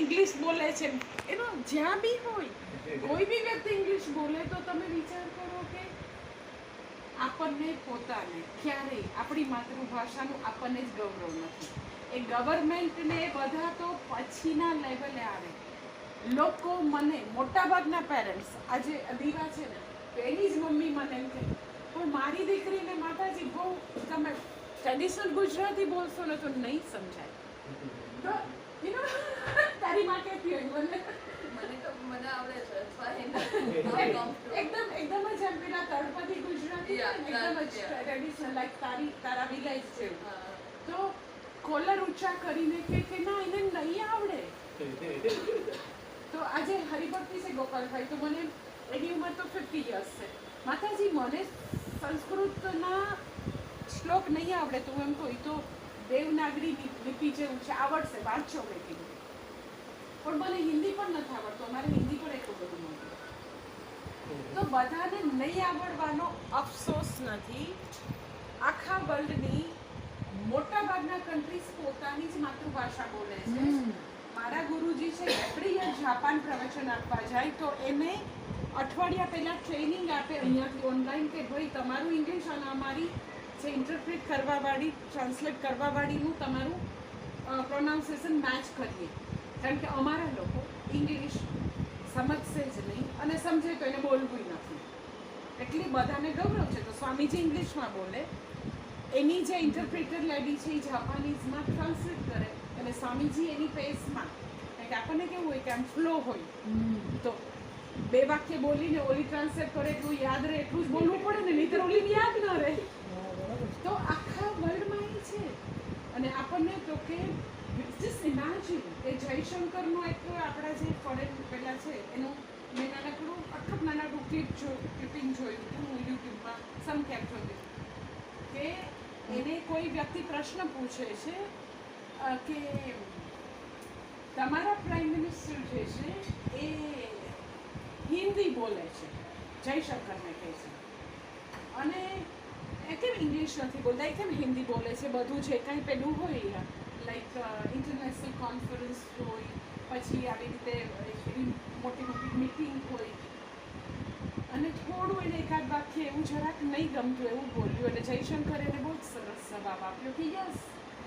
English બોલે છે. એનો જ્યાં બી હોય, કોઈ બી વ્યક્તિ ઇંગ્લિશ બોલે તો તમે વિચાર કરો કે આપણને પોતાને, ક્યારેય આપણી માતૃભાષાનું આપણને જ ગૌરવ નથી. એ ગવર્મેન્ટને બધા તો પછીના લેવલે આવે. લોકો મને, મોટાભાગના પેરેન્ટ્સ આજે દીવા છે ને, તો જ મમ્મી મને એમ કહે, પણ મારી દીકરીને માતાજી, બહુ તમે ટ્રેડિશનલ ગુજરાતી બોલશો ને તો નહીં સમજાય. તો યુ નો તારી માટે હોય મને. મને તો મને આવડે છે ફાઇન એકદમ એકદમ જ એમ પેલા તળપતિ ગુજરાતી એકદમ જ ટ્રેડિશનલ લાઈક તારી તારા વિલેજ છે તો કોલર ઊંચા કરીને કે કે ના એને નહીં આવડે. તો આજે હરિભક્તિ છે ગોપાલભાઈ તો મને એની ઉંમર તો ફિફ્ટી યર્સ છે. માતાજી મને સંસ્કૃતના શ્લોક નહીં આવડે તો હું એમ કહું તો દેવનાગરી લિપિ જેવું છે આવડશે વાંચો મેં કીધું. પણ મને હિન્દી પણ નથી આવડતું અમારે હિન્દી પણ એટલું બધું નથી. તો બધાને નહીં આવડવાનો અફસોસ નથી. આખા વર્લ્ડની મોટા ભાગના કન્ટ્રીઝ પોતાની જ માતૃભાષા બોલે છે. મારા ગુરુજી છે એવરી યર જાપાન પ્રવચન આપવા જાય તો એને અઠવાડિયા પહેલા ટ્રેનિંગ આપે અહીંયાથી ઓનલાઈન કે ભાઈ તમારું ઇંગ્લિશ અને અમારી જે ઇન્ટરપ્રિટ કરવાવાળી ટ્રાન્સલેટ કરવાવાળીનું તમારું પ્રોનાઉન્સિએશન મેચ કરીએ. કારણ કે અમારા લોકો ઇંગ્લિશ સમજશે જ નહીં અને સમજે તો એને બોલવું નથી. એટલી બધાને ગૌરવ છે. તો સ્વામીજી ઇંગ્લિશમાં બોલે, એની જે ઇન્ટરપ્રિટર લેડી છે એ જાપાનીઝમાં ટ્રાન્સલેટ કરે અને સ્વામીજી એની પેસમાં કે આપણને કેવું હોય કે આમ ફ્લો હોય. તો બે વાક્ય બોલીને ઓલી ટ્રાન્સલેટ કરે એટલું યાદ રહે, એટલું જ બોલવું પડે ને, નહીંતર ઓલી યાદ ન રહે. તો આખા વર્લ્ડમાં એ છે. અને આપણને તો કે જસ્ટ ઇમેજિન કે જયશંકરનો એક આપણા જે ફોરેન પેલા છે, એનું મેં નાનકડું અટક નાનકડું ક્લિપ જો ક્લિપિંગ જોયું હતું હું યુટ્યુબમાં સમ કેપ જોતી. કે એને કોઈ વ્યક્તિ પ્રશ્ન પૂછે છે કે તમારા પ્રાઇમ મિનિસ્ટર જે છે, એ હિન્દી બોલે છે, જયશંકરને કહે છે. અને એ કેમ ઇંગ્લિશ નથી બોલતા? એ કેમ હિન્દી બોલે છે? બધું જે કાંઈ પેલું હોય લાઈક ઇન્ટરનેશનલ કોન્ફરન્સ હોય, પછી આવી રીતે, એવી મોટી મોટી મિટિંગ હોય. અને થોડું એને એકાદ વાક્ય એવું જરાક નહીં ગમતું, એવું બોલ્યું. એટલે જયશંકર એને બહુ જ સરસ જવાબ આપ્યો કે યસ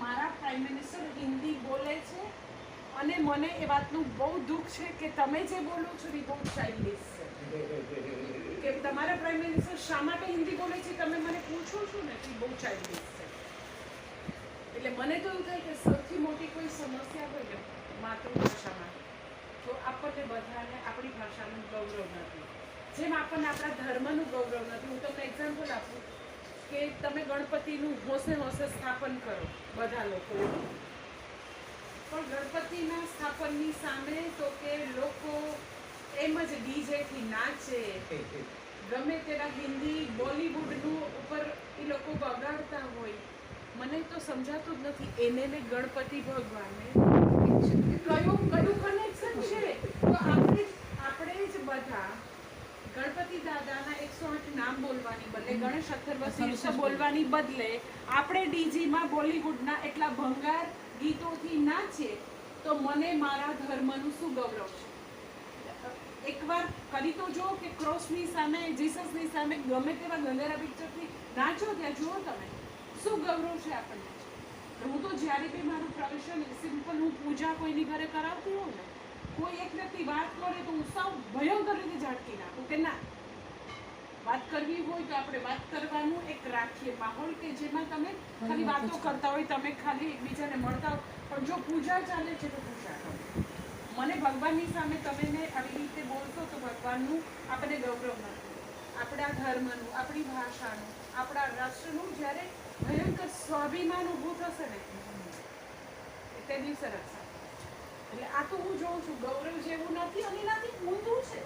મારા પ્રાઇમ મિનિસ્ટર હિન્દી બોલે છે અને મને એ વાતનું બહુ દુઃખ છે કે તમે જે બોલો છો એ બહુ ચાઇનીઝ છે. કે તમારા પ્રાઇમ મિનિસ્ટર શા માટે હિન્દી બોલે છે? તમે મને પૂછો છો ને એ બહુ ચાઇનીઝ એટલે મને તો એવું થાય કે સૌથી મોટી કોઈ સમસ્યા હોય ને માતૃભાષામાં તો આપણને બધાને આપણી ભાષાનું ગૌરવ નથી. જેમ આપણને આપણા ધર્મનું ગૌરવ નથી. હું તમને એક્ઝામ્પલ આપું કે તમે ગણપતિનું હોંશે હોંશે સ્થાપન કરો બધા લોકો પણ ગણપતિના સ્થાપનની સામે તો કે લોકો એમ જ ડીજેથી નાચે. ગમે તેના હિન્દી બોલીવુડનું ઉપર એ લોકો બગાડતા હોય. મને તો સમજાતું જ નથી. એને ને ગણપતિ ભગવાનને કયું કયું કનેક્શન છે. તો આપણે આપણે જ બધા ગણપતિ દાદાના એકસો આઠ નામ બોલવાની બદલે ગણેશ અથર્વશીર્ષ બોલવાની બદલે આપણે ડીજીમાં બોલીવુડના એટલા ભંગાર ગીતોથી નાચીએ તો મને મારા ધર્મનું શું ગૌરવ છે? એકવાર કરી તો જુઓ કે ક્રોસની સામે જીસસની સામે ગમે તેવા ગંગેરા પિક્ચરથી નાચો ત્યાં જુઓ તમે. શું ગૌરવ છે આપણને. હું તો જ્યારે બી મારું પ્રવેશન સિમ્પલ હું પૂજા કોઈની ઘરે કરાવતી હોઉં ને કોઈ એક વ્યક્તિ વાત કરે તો હું સાવ ભયંકર રીતે ઝાટકી નાખું કે ના વાત કરવી હોય તો આપણે વાત કરવાનું એક રાખીએ માહોલ કે જેમાં તમે ખાલી વાતો કરતા હોય તમે ખાલી એકબીજાને મળતા હો પણ જો પૂજા ચાલે છે તો પૂજા કરો. મને ભગવાનની સામે તમે ને આવી રીતે બોલશો તો ભગવાનનું આપણને ગૌરવ નથી આપણા ધર્મનું આપણી ભાષાનું આપણા રાષ્ટ્રનું જ્યારે ભયંકર સ્વાભિમાન ઊભું થશે ને તે દિવસે રક્ષા એટલે આ તો હું જોઉં છું ગૌરવ જેવું નથી અને એનાથી ઊંધું છે.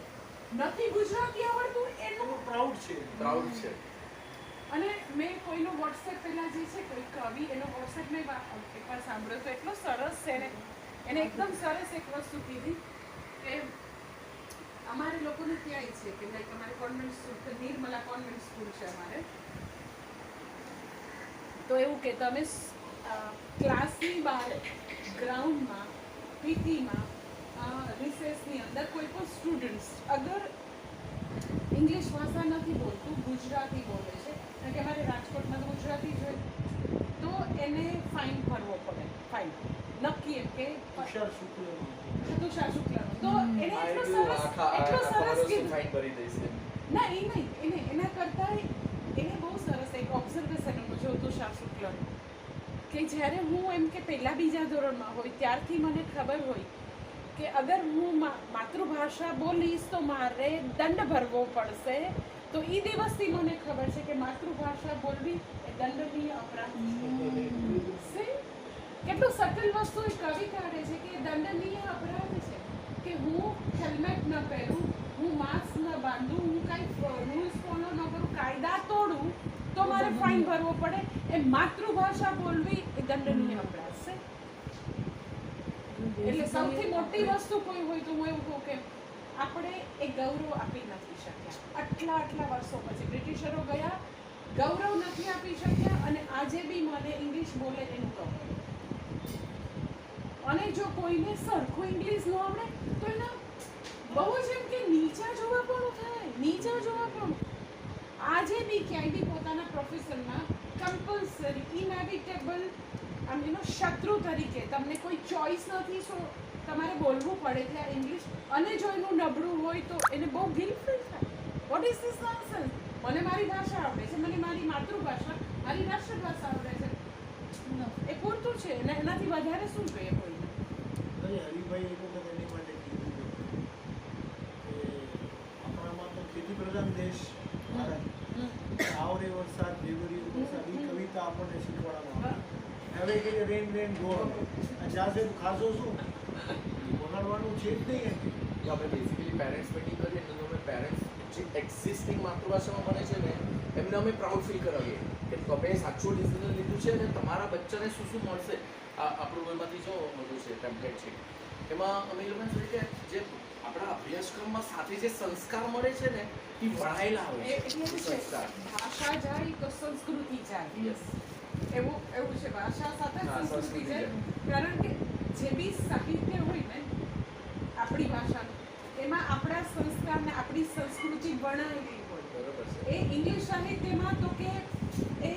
નથી ગુજરાતી આવડતું એનું પ્રાઉડ છે પ્રાઉડ છે. અને મેં કોઈનો વોટ્સએપ પહેલા જે છે કોઈ કવિ એનો વોટ્સએપ મેં એકવાર સાંભળ્યો તો એટલો સરસ છે ને એને એકદમ સરસ એક વસ્તુ કીધી કે અમારે લોકોને ત્યાં છે કે લાઈક અમારે convent school Nirmala convent school છે અમારે. તો એવું કે તમે ક્લાસની બહાર ગ્રાઉન્ડમાં પીટીમાં રિસેસની અંદર કોઈ પણ સ્ટુડન્ટ્સ અગર ઇંગ્લિશ ભાષા નથી બોલતું ગુજરાતી બોલે છે કારણ કે અમારે રાજકોટમાં તો ગુજરાતી જ હોય તો એને ફાઇન ભરવો પડે ફાઇન નક્કી એમ કે તુષાર શુક્લ તુષાર શુક્લનો. તો એને એટલો સરસ એટલો સરસ ના એ નહીં એને એના કરતાં એને બહુ સરસ એક તુષાર શુક્લ કે જ્યારે હું એમ કે પહેલાં બીજા ધોરણમાં હોય, ત્યારથી મને ખબર હોય કે અગર હું માતૃભાષા બોલીશ તો મારે દંડ ભરવો પડશે. તો એ દિવસથી મને ખબર છે કે માતૃભાષા બોલવી એ દંડનીય અપરાધ છે. કેટલું સટલ વસ્તુ એ કવિ કાઢે છે કે એ દંડનીય અપરાધ છે કે હું હેલ્મેટ ન પહેરું, હું માસ્ક ન બાંધું, હું કાંઈ રૂલ્સ ફોલો ન કરું, કાયદા તોડું તો મારે ફાઇન ભરવો પડે. એ માતૃભાષા બોલવી એ દંડનીય અપરાધ છે. એટલે સૌથી મોટી વસ્તુ કોઈ હોય તો હું એવું કહું કે આપણે એ ગૌરવ આપી નથી શક્યા. આટલા આટલા વર્ષો પછી બ્રિટિશરો ગયા ગૌરવ નથી આપી શક્યા અને આજે બી મને ઇંગ્લિશ બોલે એનું કહું. અને જો કોઈને સરખું ઇંગ્લિશ ન આવડે તો એના બહુ જ એમ કે નીચા જોવા પણ થાય નીચા જોવા પણ આજે બી ક્યાંય બી પોતાના પ્રોફેશનમાં કમ્પલસરી ઇનએવિટેબલ આમ એનો શત્રુ તરીકે તમને કોઈ ચોઈસ નથી સો તમારે બોલવું પડે ત્યાં ઇંગ્લિશ અને જો એનું નબળું હોય તો એને બહુ ગિલ ફીલ થાય. વોટ ઇઝ ધીસ નોનસેન્સ મને મારી ભાષા આવડે છે મને મારી માતૃભાષા મારી રાષ્ટ્રભાષા આવડે છે. એ પૂરતું છે અને એનાથી વધારે શું જોઈએ કોઈને? હરિભાઈ એક વખત એની માટે કીધું હતું કે આપણામાં તો ખેતી પ્રધાન દેશ ભારત આવરે વરસાદ ભેગોરી વરસાદ, એ કવિતા આપણને શીખવાડવામાં આવે. હવે કે રેન રેન ગો આ જાશે ખાસો શું વગાડવાનું છે જ નહીં જો આપણે બેઝિકલી પેરેન્ટ્સ મીટિંગ કરીએ તો અમે પેરેન્ટ્સ જે એક્ઝિસ્ટિંગ માતૃભાષામાં બને છે ને, એમને અમે પ્રાઉડ ફીલ કરાવીએ કે તમે સાચું ડિસિઝન લીધું છે અને તમારા બચ્ચાને શું શું મળશે? આ એમાંથી જો બધું છે ટેમ્પલેટ છે. એમાં અમે લોકોને જોઈએ કે જે આપણા અભ્યાસક્રમમાં સાથે જે સંસ્કાર મળે છે ને એ વણાયેલા એ હોય એટલે છે સંસ્કાર. ભાષા જાય તો સંસ્કૃતિ જાય. યસ એવું એવું છે ભાષા સાથે સંસ્કૃતિ જાય. કારણ કે જે બી સાહિત્ય હોય ને આપણી ભાષાનું એમાં આપણા સંસ્કારને આપણી સંસ્કૃતિ વણાયેલી હોય. એ ઇંગ્લિશ સાહિત્યમાં તો કે એ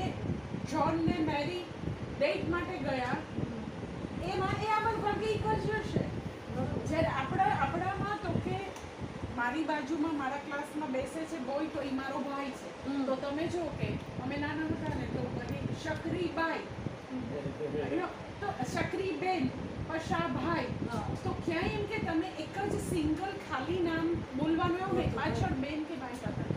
જ્હોન ને મેરી ડેટ માટે ગયા એમાં એ આમાં ભાગે એક જ હશે જ્યારે આપણા આપણામાં તો કે મારી બાજુમાં મારા ક્લાસમાં બેસે છે બોય તો એ મારો ભાઈ છે. તો તમે જો કે અમે નાના હતા ને તો શકરીબાઈ. you know, તો શકરીબેન પશાભાઈ. હા. તો ક્યાંય એમ કે તમે એક જ સિંગલ ખાલી નામ બોલવાનું એવું નહીં. પાછળ બેન કે ભાઈ હતા.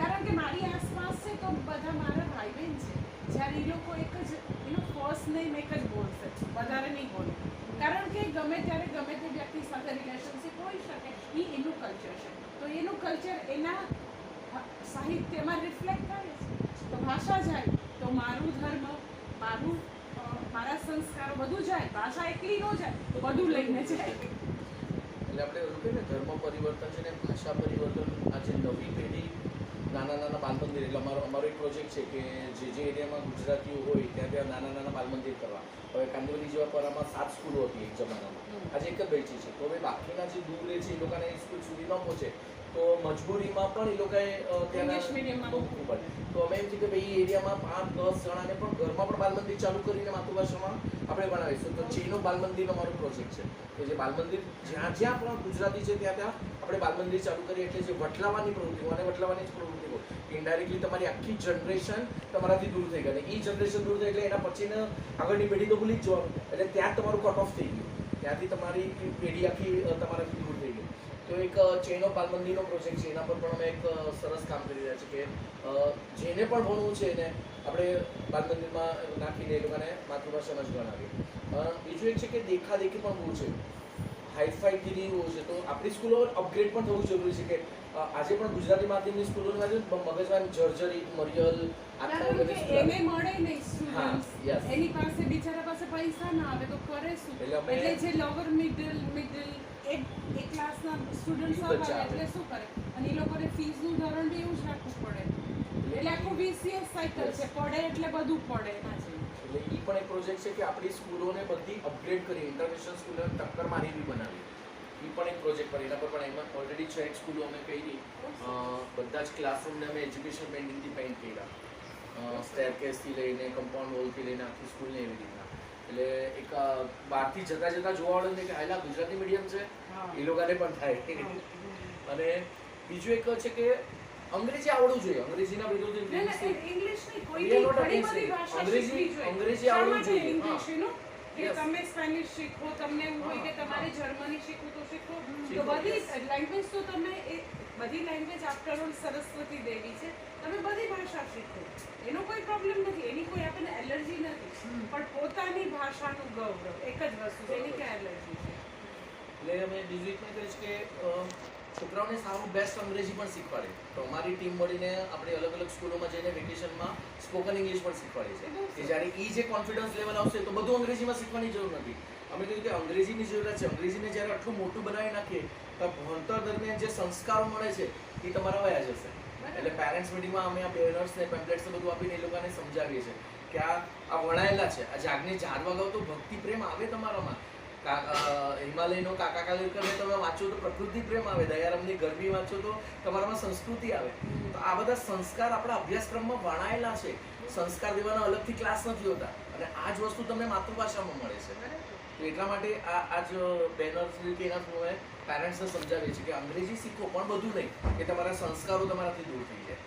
કારણ કે મારી આસપાસ છે તો બધા મારા ભાઈ બહેન છે. જ્યારે એ લોકો એક જ એનો ફર્સ્ટ નેમ એક જ બોલશે. વધારે નહીં બોલે. કારણ કે ગમે ત્યારે ગમે તે વ્યક્તિ સાથે રિલેશનશિપ હોઈ શકે એ એનું કલ્ચર છે તો એનું કલ્ચર એના સાહિત્યમાં રિફ્લેક્ટ થાય છે. તો ભાષા જાય તો મારું ધર્મ મારું મારા સંસ્કારો બધું જાય ભાષા એકલી ન જાય તો બધું લઈને જાય. એટલે આપણે એવું કહીએ ધર્મ પરિવર્તન છે ને ભાષા પરિવર્તન આ જે નવી પેઢી નાના નાના બાલ મંદિર એટલે અમારો અમારો એક પ્રોજેક્ટ છે કે જે જે એરિયામાં ગુજરાતીઓ હોય ત્યાં ત્યાં નાના નાના બાલ મંદિર કરવા. હવે કાંદોલી જેવા પરામાં સાત સ્કૂલો હતી એક જમાનામાં. આજે એક જ બેઠી છે. તો હવે બાકીના જે દૂર રહે છે એ લોકોને એ સ્કૂલ સુધી ન પહોંચે. તો મજબૂરીમાં પણ એ લોકોએ English medium-માં મૂકવું પડે. તો અમે એમ થયું કે ભાઈ એરિયામાં પાંચ દસ જણાને પણ ઘરમાં પણ બાલમંદિર ચાલુ કરીને માતૃભાષામાં આપણે બનાવીશું. તો ચેનો બાલ મંદિરનો અમારો પ્રોજેક્ટ છે. કે જે બાલમંદિર જ્યાં જ્યાં પણ ગુજરાતી છે ત્યાં ત્યાં આપણે બાલમંદિર ચાલુ કરીએ એટલે જે વટલાવાની પ્રવૃત્તિઓ અને વટલાવાની જ પ્રવૃત્તિઓ ઇન્ડાયરેક્ટલી તમારી આખી જનરેશન તમારાથી દૂર થઈ ગઈ. એ જનરેશન દૂર થઈ એટલે એના પછીને આગળની પેઢી તો ભૂલી જ જવાનું. એટલે ત્યાં તમારું કટ ઓફ થઈ ગયું. ત્યાંથી તમારી પેઢી આખી તમારાથી દૂર તો એક ચેનો બાલ પ્રોજેક્ટ છે એના પર પણ અમે એક સરસ કામ કરી રહ્યા છીએ કે જેને પણ ભણવું છે એને આપણે બાલ નાખીને એ લોકોને માતૃભાષામાં જ ભણાવીએ. બીજું એક છે કે દેખાદેખી પણ બહુ છે. હાઈફાઈગીરી બહુ છે. તો આપણી સ્કૂલો અપગ્રેડ પણ થવું જરૂરી છે કે આજે પણ ગુજરાતી માધ્યમની સ્કૂલોની મગજમાં જર્જરી મરિયલ એને મળે નહીં હા, યસ એની પાસે બિચારા પાસે પૈસા ના આવે તો કરે શું? એટલે જે લોવર મિડલ મિડલ એક એક ક્લાસના સ્ટુડન્ટ્સ ઈ આવે બચ્ચા આવે. એટલે શું કરે? અને એ લોકોને ફીસનું ધોરણ બી એવું જ રાખવું પડે. એટલે આખું વીસીએસ સાયકલ છે. પડે એટલે બધું પડે. એટલે એ પણ એક પ્રોજેક્ટ છે કે આપણી સ્કૂલોને બધી અપગ્રેડ કરી ઇન્ટરનેશનલ સ્કૂલોને ટક્કર મારી એવી બનાવી. એ પણ એક પ્રોજેક્ટ પર એના પર પણ એમાં ઓલરેડી છ એક સ્કૂલો અમે કરી. બધા જ ક્લાસરૂમને અમે એજ્યુકેશન પેઇન્ટિંગથી પેઇન્ટ કર્યા. સ્ટેરકેસથી લઈને કમ્પાઉન્ડ વોલથી લઈને આખી સ્કૂલને એવી રીતના. એટલે એક બહારથી જતા જતા જોવા વાળાને કે હાલા ગુજરાતી મીડિયમ છે. એ લોકોને પણ થાય. અને બીજું એક છે કે અંગ્રેજી આવડવું જોઈએ. અંગ્રેજીના વિરુદ્ધ અંગ્રેજી- અંગ્રેજી આવડવું જોઈએ. ઇંગ્લિશ, હા. you know? કે તમે સ્પેનિશ શીખો તમને એવું હોય કે તમારે જર્મની શીખવું તો શીખો. તો બધી લેંગ્વેજ તો તમે બધી લેંગ્વેજ આફ્ટર ઓલ સરસ્વતી દેવી છે. તમે બધી ભાષા શીખો. એનો કોઈ પ્રોબ્લેમ નથી. એની કોઈ આપણને એલર્જી નથી. પણ પોતાની ભાષાનું ગૌરવ એક જ વસ્તુ છે એની ક્યાં એલર્જી છે? એટલે અમે બીજી એક કહીશ કે છોકરાઓને સારું બેસ્ટ અંગ્રેજી પણ શીખવાડે. તો અમારી ટીમ મળીને આપણે અલગ અલગ સ્કૂલોમાં જઈને વેકેશનમાં સ્પોકન ઇંગ્લિશ પણ શીખવાડીએ છે કે જ્યારે એ જે કોન્ફિડન્સ લેવલ આવશે તો બધું અંગ્રેજીમાં શીખવાની જરૂર નથી. અમે કીધું કે અંગ્રેજીની જરૂરિયાત છે. અંગ્રેજીને જ્યારે આટલું મોટું બનાવી નાખીએ તો ભણતર દરમિયાન જે સંસ્કારો મળે છે એ તમારા વયા જશે. એટલે પેરેન્ટ્સ મિટિંગમાં અમે આ બેનર્સને પેમ્પલેટ્સ બધું આપીને એ લોકોને સમજાવીએ છીએ કે આ આ વણાયેલા છે. આ જાગને ઝાડ ગાવ તો ભક્તિ પ્રેમ આવે તમારામાં. હિમાલયનો કાકા કાલેકરને તમે વાંચો તો પ્રકૃતિ પ્રેમ આવે દયારામની ગરબી વાંચો તો તમારામાં સંસ્કૃતિ આવે. તો આ બધા સંસ્કાર આપણા અભ્યાસક્રમમાં વણાયેલા છે. સંસ્કાર દેવાના અલગથી ક્લાસ નથી હોતા. અને આ જ વસ્તુ તમને માતૃભાષામાં મળે છે. તો એટલા માટે આ આ જ બેનર્સ કે એના થ્રુ મેં પેરેન્ટ્સને સમજાવીએ છીએ કે અંગ્રેજી શીખો પણ બધું નહીં. કે તમારા સંસ્કારો તમારાથી દૂર થઈ જાય.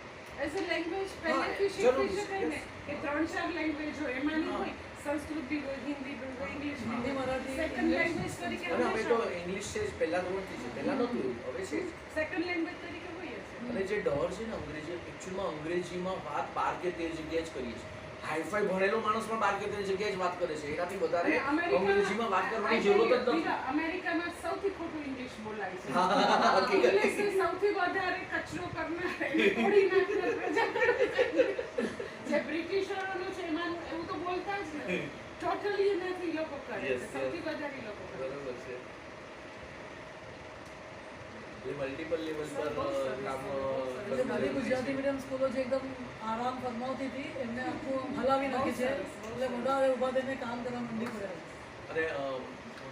એઝ અ લેંગ્વેજ પહેલેથી શીખી શકાય ને કે ત્રણ ચાર લેંગ્વેજ હોય એમાં નહીં હોય સંસ્કૃત બી હોય હિન્દી બી હોય ઇંગ્લિશ બી હિન્દી, મરાઠી, સેકન્ડ લેંગ્વેજ તરીકે અને હવે તો ઇંગ્લિશ છે પહેલા તો નથી છે પહેલા નહોતું હવે છે સેકન્ડ લેંગ્વેજ તરીકે હોય છે અને જે ડર છે ને અંગ્રેજી એકચ્યુઅલમાં અંગ્રેજીમાં વાત બાર કે તેર જગ્યાએ જ કરીએ છીએ હાઈફાઈ ભણેલો માણસ પણ બાર કે તેર જગ્યાએ જ વાત કરે છે એનાથી વધારે અંગ્રેજીમાં વાત કરવાની I જરૂર જ નથી અમેરિકામાં સૌથી ખોટું ઇંગ્લિશ બોલાય છે ઇંગ્લિશ સૌથી વધારે કચરો કરનાર જે બ્રિટિશરોનું જ ટોટલી એનાથી લોકો કરે. સૌથી વધારે લોકો કરે બરોબર છે. એ લેવલ પર કામ બહુ સરસ. એટલે બધી ગુજરાતી મીડિયમ સ્કૂલો જે એકદમ આરામ ફરમાવતી હતી એમને આખું હલાવી નાખી છે. એટલે બધા ઊભા થઈને કામ કરવા મંડી પડ્યા અને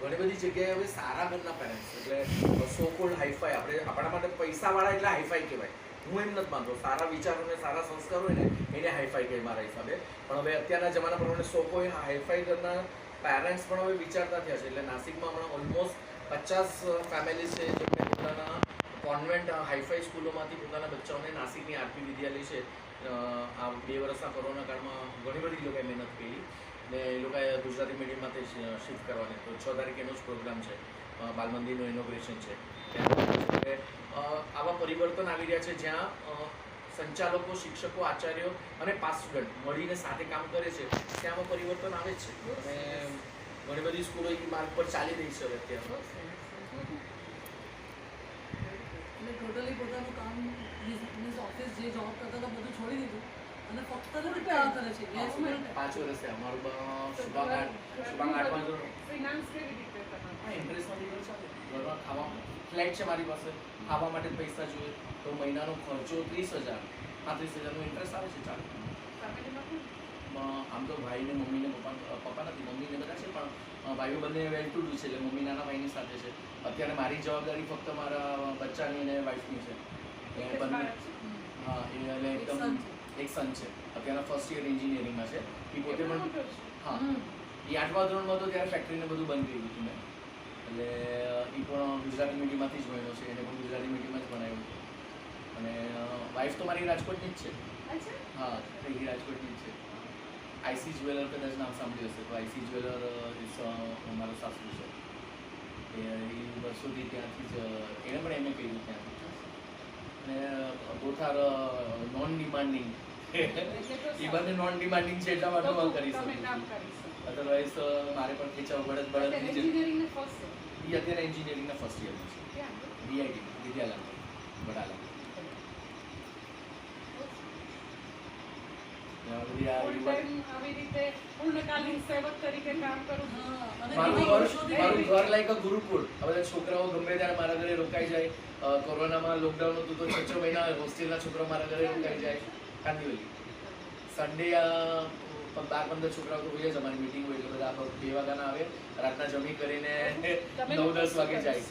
ઘણી બધી જગ્યાએ હવે સારા ઘરના પેરેન્ટ્સ એટલે સો કોલ્ડ હાઈફાઈ આપણે આપણા માટે પૈસાવાળા એટલે હાઈફાઈ કહેવાય. હું એમ નથી માનતો. સારા વિચારો ને સારા સંસ્કાર હોય ને એને હાઈફાઈ કહે મારા હિસાબે. પણ હવે અત્યારના જમાના પ્રમાણે સો એ હાઈફાઈ ઘરના પેરેન્ટ્સ પણ હવે વિચારતા થયા છે. એટલે નાસિકમાં હમણાં ઓલમોસ્ટ પચાસ ફેમિલી છે જેમને પોતાના કોન્વેન્ટ હાઈફાઈ સ્કૂલોમાંથી પોતાના બચ્ચાઓને નાસિકની આરપી વિદ્યાલય છે. આ બે વર્ષના કોરોના કાળમાં ઘણી બધી લોકોએ મહેનત કરી ને એ લોકોએ ગુજરાતી મીડિયમમાંથી શિફ્ટ કરવાની. તો છ તારીખ એનો જ પ્રોગ્રામ છે. બાલમંદિરનું ઇનોગ્રેશન છે. આવા પરિવર્તન આવી રહ્યા છે જ્યાં સંચાલકો શિક્ષકો આચાર્યો અને પાસ સ્ટુડન્ટ મળીને સાથે કામ કરે છે. ત્યાંમાં પરિવર્તન આવે છે. અને ઘણી બધી સ્કૂલો એ માર્ગ પર ચાલી રહી છે અત્યારે. એટલે ટોટલી પોતાનું કામ મીન્સ ઓફિસ જે જોબ કરતા હતા બધું છોડી દીધું. અને ફક્ત ફક્ત કરે છે. યસ પાંચ વર્ષ અમારું આઠ શુભાંગ ફિનાન્સ કેવી રીતે તમારે હા ઇન્ટરેસ્ટમાં ઘરમાં ખાવા ફ્લેટ છે મારી પાસે. ખાવા માટે પૈસા જોઈએ તો મહિનાનો ખર્ચો ત્રીસ હજાર. પાંત્રીસ હજારનો ઇન્ટરેસ્ટ આવે છે ચાલુ. આમ તો ભાઈને મમ્મીને પપ્પા પપ્પા નથી મમ્મીને બધા છે પણ ભાઈઓ બંને વેલ ટુ ડુ છે એટલે મમ્મી નાના ભાઈની સાથે છે. અત્યારે મારી જવાબદારી ફક્ત મારા બચ્ચાની અને વાઈફની છે. એ બંને હા એ એટલે એકદમ એક સન છે. અત્યારના ફર્સ્ટ યર એન્જિનિયરિંગમાં છે. એ પોતે પણ હા. એ આઠમા ધોરણમાં હતો ત્યારે ફેક્ટરીને બધું બંધ કરી દીધું મેં. એટલે એ પણ ગુજરાતી મીડિયમમાંથી જ ભણ્યો છે એને પણ ગુજરાતી મીડિયમમાં જ ભણાવ્યું અને વાઇફ તો મારી રાજકોટની જ છે. હા એ રાજકોટની જ છે. આઈસી જ્વેલર કદાચ નામ સાંભળ્યું હશે તો આઈસી જ્વેલર મારો સાસુ છે. એ વર્ષોથી ત્યાંથી જ એણે પણ એમએ કર્યું ત્યાંથી. અને બોથ નોન ડિમાન્ડિંગ એ બંને નોન ડિમાન્ડિંગ છે એટલા માટે કરી શકું. અધરવાઇઝ મારે પણ ખેંચાવ બળદ બળદ એ અત્યારે એન્જિનિયરિંગના ફર્સ્ટ યરમાં છે? ડીઆઈટી વિદ્યાલય વડાલા છોકરાઓ ગમે ત્યારે મારા ઘરે રોકાઈ જાય. કોરોનામાં લોકડાઉન હતું તો છ છ મહિના હોસ્ટેલના છોકરાઓ મારા ઘરે રોકાઈ જાય. કાંદીવલી સન્ડે બાર પંદર છોકરાઓ તો હોય જ અમારી મીટિંગ હોય એટલે બધા બે વાગ્યાના આવે રાતના જમી કરીને નવ દસ વાગે જાય?